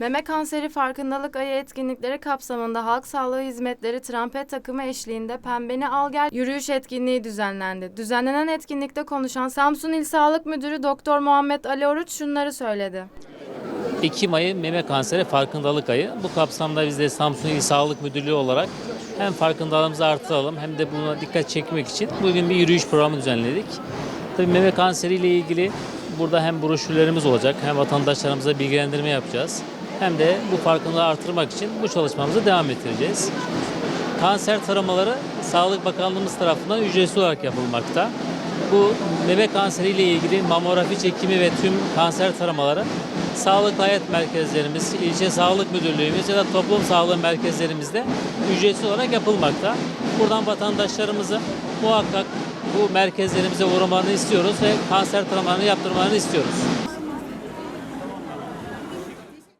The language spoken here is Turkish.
Meme kanseri farkındalık ayı etkinlikleri kapsamında halk sağlığı hizmetleri trampet takımı eşliğinde Pembeni Al Gel yürüyüş etkinliği düzenlendi. Düzenlenen etkinlikte konuşan Samsun İl Sağlık Müdürü Doktor Muhammed Ali Oruç şunları söyledi. Ekim ayı meme kanseri farkındalık ayı. Bu kapsamda biz de Samsun İl Sağlık Müdürlüğü olarak hem farkındalığımızı artıralım hem de buna dikkat çekmek için bugün bir yürüyüş programı düzenledik. Tabii meme kanseri ile ilgili burada hem broşürlerimiz olacak hem vatandaşlarımıza bilgilendirme yapacağız. Hem de bu farkındalığı artırmak için bu çalışmamızı devam ettireceğiz. Kanser taramaları Sağlık Bakanlığımız tarafından ücretsiz olarak yapılmakta. Bu meme kanseri ile ilgili mamografi çekimi ve tüm kanser taramaları sağlık hayat merkezlerimiz, ilçe sağlık müdürlüğümüz ya da toplum sağlığı merkezlerimizde ücretsiz olarak yapılmakta. Buradan vatandaşlarımızı muhakkak bu merkezlerimize uğramalarını istiyoruz ve kanser taramalarını yaptırmalarını istiyoruz.